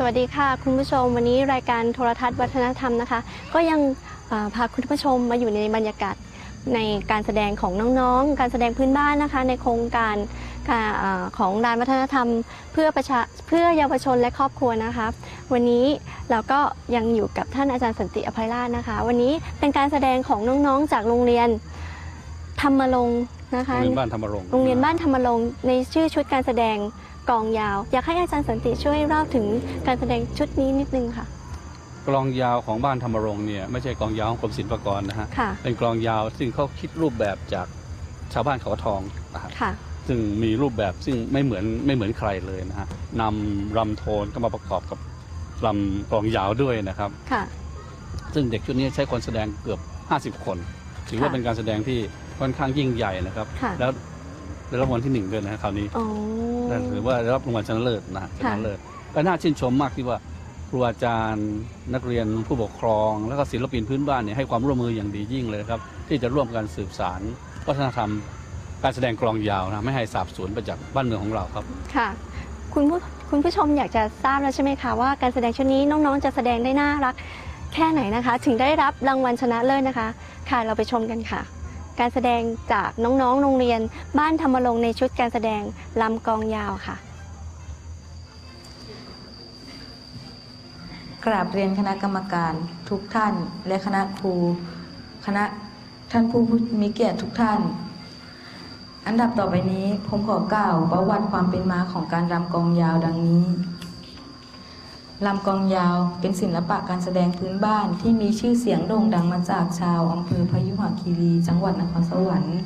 สวัสดีค่ะ คุณผู้ชมวันนี้รายการโทรทัศน์วัฒนธรรมนะคะ ก็ยังเอ่อพาคุณผู้ชมมาอยู่ในบรรยากาศในการแสดงของน้องๆ การแสดงพื้นบ้านนะคะ ในโครงการการเอ่อของร้านวัฒนธรรมเพื่อประชาเพื่อเยาวชนและครอบครัวนะคะ วันนี้เราก็ยังอยู่กับท่านอาจารย์สันติอภัยราชนะคะ วันนี้เป็นการแสดงของน้องๆจากโรงเรียนธรรมรงค์นะคะโรงเรียนบ้านธรรมรงค์โรงเรียนบ้านธรรมรงค์ในชื่อชุดการแสดง กลองยาว อยากให้อาจารย์สันติช่วยเล่าถึงการแสดงชุดนี้นิดนึงค่ะ กลองยาวของบ้านธรรมรงค์เนี่ยไม่ใช่กลองยาวของกรมศิลปากรนะฮะค่ะเป็นกลองยาวซึ่งเขาคิดรูปแบบจากชาวบ้านเขาทองนะฮะค่ะ ซึ่งมีรูปแบบซึ่งไม่เหมือนไม่เหมือนใครเลยนะฮะนำรำโทนก็มาประกอบกับรำกลองยาวด้วยนะครับค่ะ ซึ่งเด็กชุดนี้ใช้คนแสดงเกือบ 50 คน ถือว่าค่ะเป็นการแสดงที่ค่อนข้างยิ่งใหญ่นะครับค่ะแล้ว ได้รับรางวัลที่หนึ่งด้วยนะฮะคราวนี้อ๋อ หรือว่าได้รับรางวัลชนะเลิศนะฮะชค่ะ นะเลิศก็น่าชื่นชมมากที่ว่าครูอาจารย์ นักเรียนผู้ปกครอง แล้วก็ศิลปินพื้นบ้านเนี่ยให้ความร่วมมืออย่างดียิ่งเลยครับ ที่จะร่วมกันสืบสารวัฒนธรรม การแสดงกลองยาวนะไม่ให้สาบสูญไปจากบ้านเมืองของเราครับ ค่ะ คุณผู้คุณผู้ชมอยากจะทราบแล้วใช่ไหมคะว่าการแสดงชุดนี้น้องๆ จะแสดงได้น่ารัก แค่ไหนนะคะ ถึงได้รับรางวัลชนะเลิศนะคะ ค่ะเราไปชมกันค่ะ การแสดงจากน้องๆ โรงเรียน บ้านธรรมรงในชุดการแสดงลำกองยาวค่ะ กราบเรียนคณะกรรมการทุกท่าน และคณะครู คณะท่านผู้มีเกียรติทุกท่าน อันดับต่อไปนี้ผมขอกล่าวประวัติความเป็นมาของการรำกองยาวดังนี้ รำกองยาวเป็นศิลปะการแสดงพื้นบ้านที่มีชื่อเสียงโด่งดังมาจากชาวอำเภอพยุหคีรี จังหวัดนครสวรรค์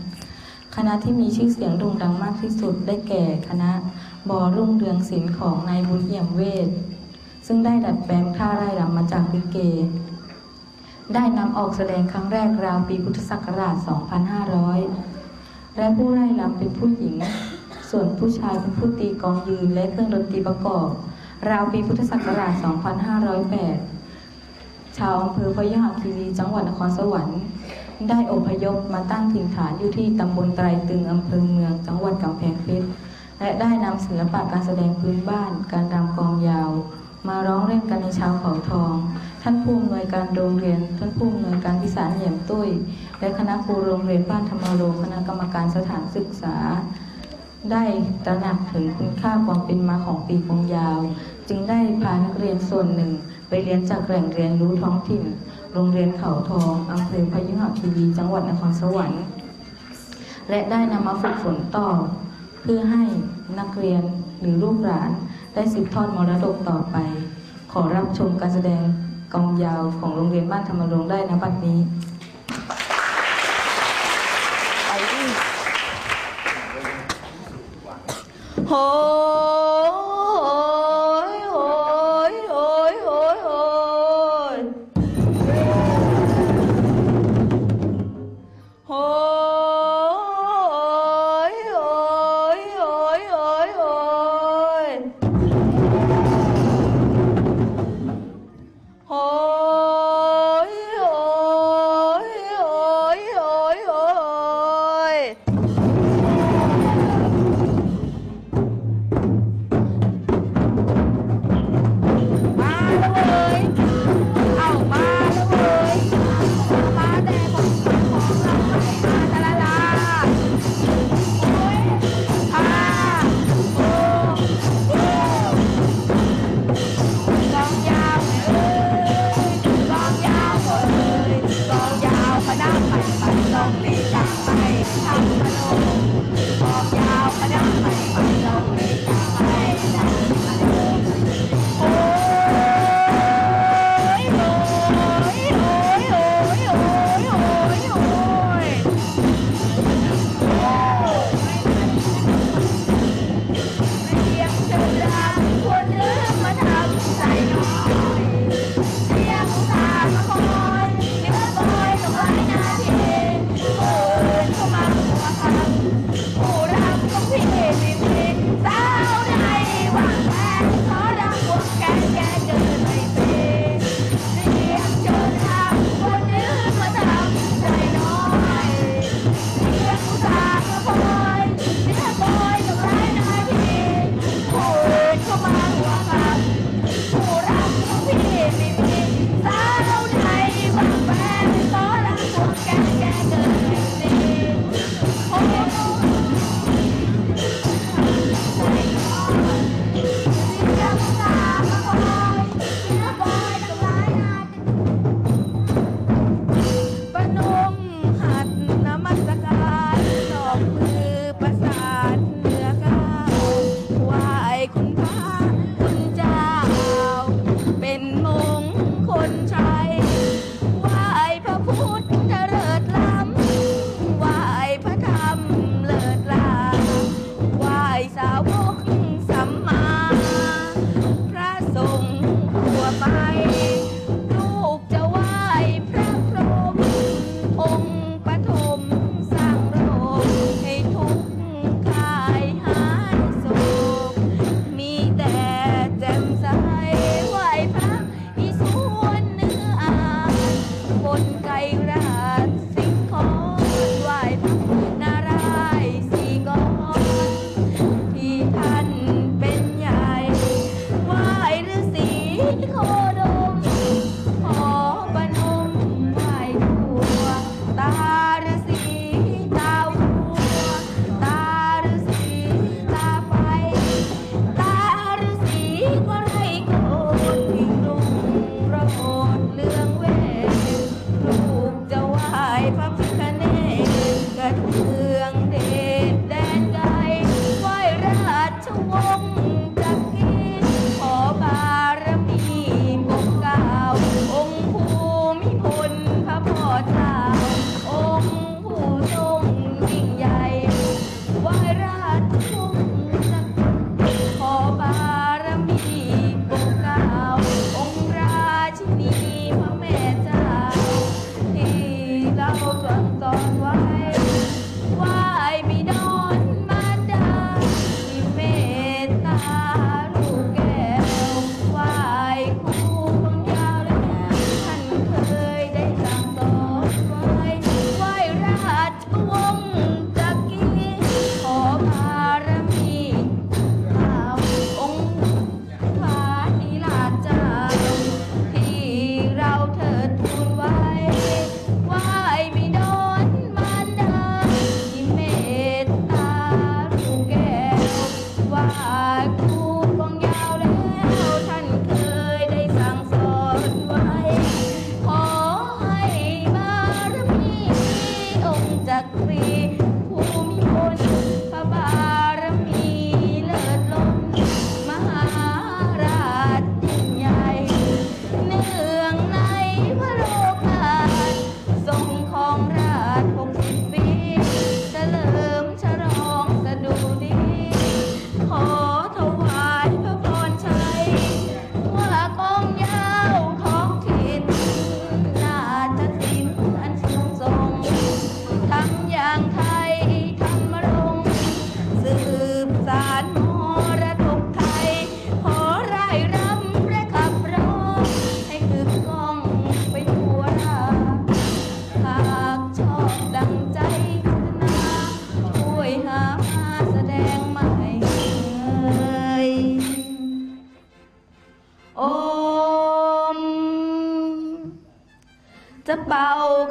คณะที่มีชื่อเสียงโด่งดังมากที่สุดได้แก่คณะบอรุ่งเรืองศิลป์ของนายบุญเอี่ยมเวทซึ่งได้ดัดแปลงท่าไร่รำมาจากลิเก ได้นำออกแสดงครั้งแรกราวปีพุทธศักราช 2500 และผู้ไร่รำเป็นผู้หญิง ส่วนผู้ชายเป็นผู้ตีกองยืนและเครื่องดนตรีประกอบ ราวปีพุทธศักราช 2508 ชาวอำเภอพยหคีรีจังหวัดนครสวรรค์ ได้อพยพมาตั้งถิ่นฐานอยู่ที่ตำบลไตรตึงอำเภอเมืองจังหวัดกำแพงเพชร และได้นำศิลปะการแสดงพื้นบ้าน การรำกองยาว มาร้องเล่นกันในชาวเขาทอง ท่านผู้อำนวยการโรงเรียน ท่านผู้อำนวยการพิสารเหยี่ยมตุ้ย และคณะครูโรงเรียนบ้านธรรมโรงคณะกรรมการสถานศึกษาได้ตระหนักถึงคุณค่าความเป็นมาของปีกองยาว จึงได้พานักเรียนส่วนหนึ่ง ไปเรียนจากแหล่งเรียนรู้ท้องถิ่น โรงเรียนเขาทองอำเภอพยุหคีรีจังหวัดนครสวรรค์ และได้นำมาฝึกฝนต่อ เพื่อให้นักเรียนหรือลูกหลานได้สืบทอดมรดกต่อไป ขอรับชมการแสดงกองยาวของโรงเรียนบ้านธรรมรงได้นะบัดนี้โห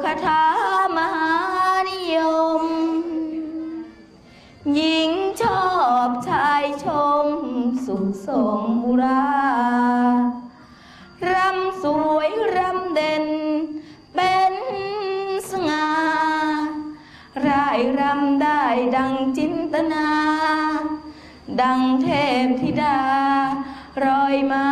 คาถามหานิยม หญิงชอบชายชม สุขสมบุรารำสวยรำเด่น เป็นสง่ารายรำได้ดังจินตนา ดังเทพธิดารอยมา